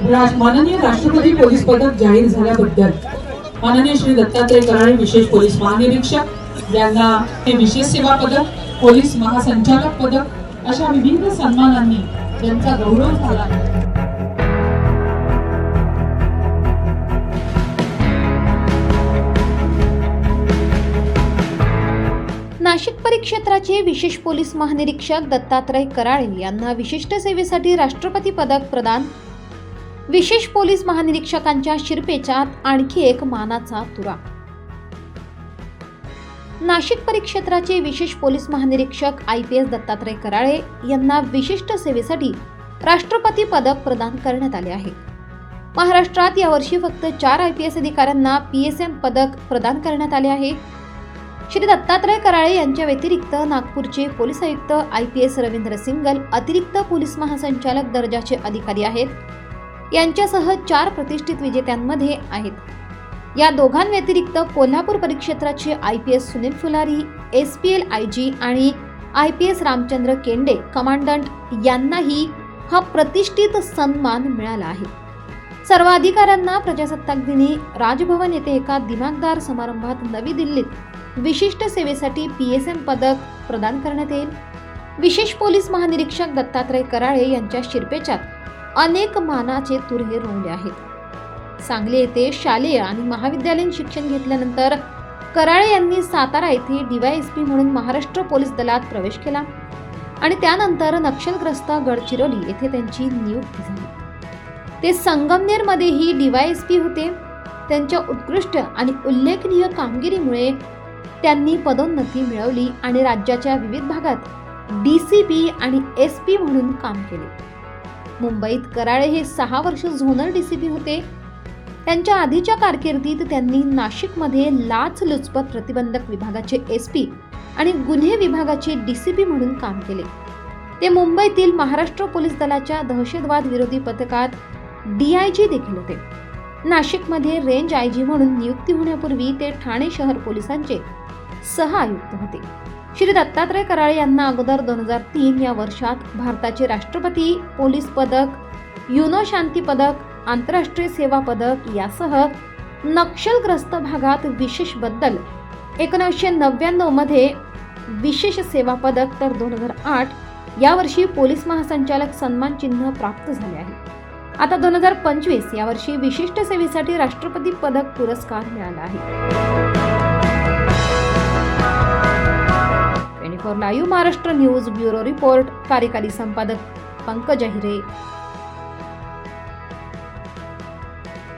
माननीय राष्ट्रपती पोलीस पदक जाहीर झाल्याबद्दल माननीय श्री दत्तात्रय कराळे विशेष पोलीस महानिरीक्षक यांना हे विशेष सेवा पदक पोलीस महासंचालक पदक अशा विविध सन्मानांनी त्यांचा गौरव झाला. नाशिक परिक्षेत्राचे विशेष पोलीस महानिरीक्षक दत्तात्रय कराळे यांना विशिष्ट सेवेसाठी राष्ट्रपती पदक प्रदान विशेष पोलीस महानिरीक्षकांच्या शिरपेचात आणखी एक मानाचा तुरा. नाशिक परिक्षेत्राचे विशेष पोलीस महानिरीक्षक I P S Dattatray Karale यांना विशिष्ट सेवेसाठी राष्ट्रपती पदक प्रदान करण्यात आले आहे. महाराष्ट्रात यावर्षी फक्त चार आय पी एस अधिकाऱ्यांना पी एस एम पदक प्रदान करण्यात आले आहे. श्री दत्तात्रय कराळे यांच्या व्यतिरिक्त नागपूरचे पोलीस आयुक्त I P S Ravindra Singal अतिरिक्त पोलीस महासंचालक दर्जाचे अधिकारी आहेत. यांच्यासह चार प्रतिष्ठित विजेत्यांमध्ये आहेत. या दोघांव्यतिरिक्त कोल्हापूर परिक्षेत्राचे I P S Sunil Phulari S P L I G आणि I P S Ramchandra Kende commandant यांनाही हा प्रतिष्ठित सन्मान मिळाला आहे. सर्व अधिकाऱ्यांना प्रजासत्ताक दिनी राजभवन येथे एका दिमागदार समारंभात नवी दिल्लीत विशिष्ट सेवेसाठी पी एस एम पदक प्रदान करण्यात येईल. विशेष पोलीस महानिरीक्षक दत्तात्रय कराळे यांच्या शिरपेचात अनेक मानाचे तुरे रोवले आहेत. सांगली येथे शालेय आणि महाविद्यालयीन शिक्षण घेतल्यानंतर कराळे यांनी सातारा येथे डीवायएसपी म्हणून महाराष्ट्र पोलीस दलात प्रवेश केला आणि त्यानंतर नक्षलग्रस्त गडचिरोली येथे त्यांची नियुक्ती झाली. ते संगमनेरमध्येही डीवायएसपी होते. त्यांच्या उत्कृष्ट आणि उल्लेखनीय कामगिरीमुळे त्यांनी पदोन्नती मिळवली आणि राज्याच्या विविध भागात डी सी पी आणि एस पी म्हणून काम केले. मुंबईत कराळे हे सहा वर्ष झोनल डी सी पी होते. त्यांच्या आधीच्या कारकिर्दीत त्यांनी नाशिकमध्ये लाचलुचपत प्रतिबंधक विभागाचे एस पी आणि गुन्हे विभागाचे डी सी पी म्हणून काम केले. ते मुंबईतील महाराष्ट्र पोलीस दलाच्या दहशतवाद विरोधी पथकात डी आय जी देखील होते. नाशिकमध्ये रेंज आय जी म्हणून नियुक्ती होण्यापूर्वी ते ठाणे शहर पोलिसांचे सह आयुक्त होते. श्री दत्तात्रय कराळे यांना अगोदर दोन हजार तीन या वर्षात भारताचे राष्ट्रपती पोलीस पदक युनो शांती पदक आंतरराष्ट्रीय सेवा पदक यासह नक्षलग्रस्त भागात विशेषबद्दल एकोणीसशे नव्याण्णवमध्ये विशेष सेवा पदक तर दोन हजार आठ यावर्षी पोलीस महासंचालक सन्मान चिन्ह प्राप्त झाले आहे. आता दोन हजार पंचवीस यावर्षी विशिष्ट सेवेसाठी राष्ट्रपती पदक पुरस्कार मिळाला आहे. Live Maharashtra news bureau report कार्यकारी संपादक पंकज अहिरे।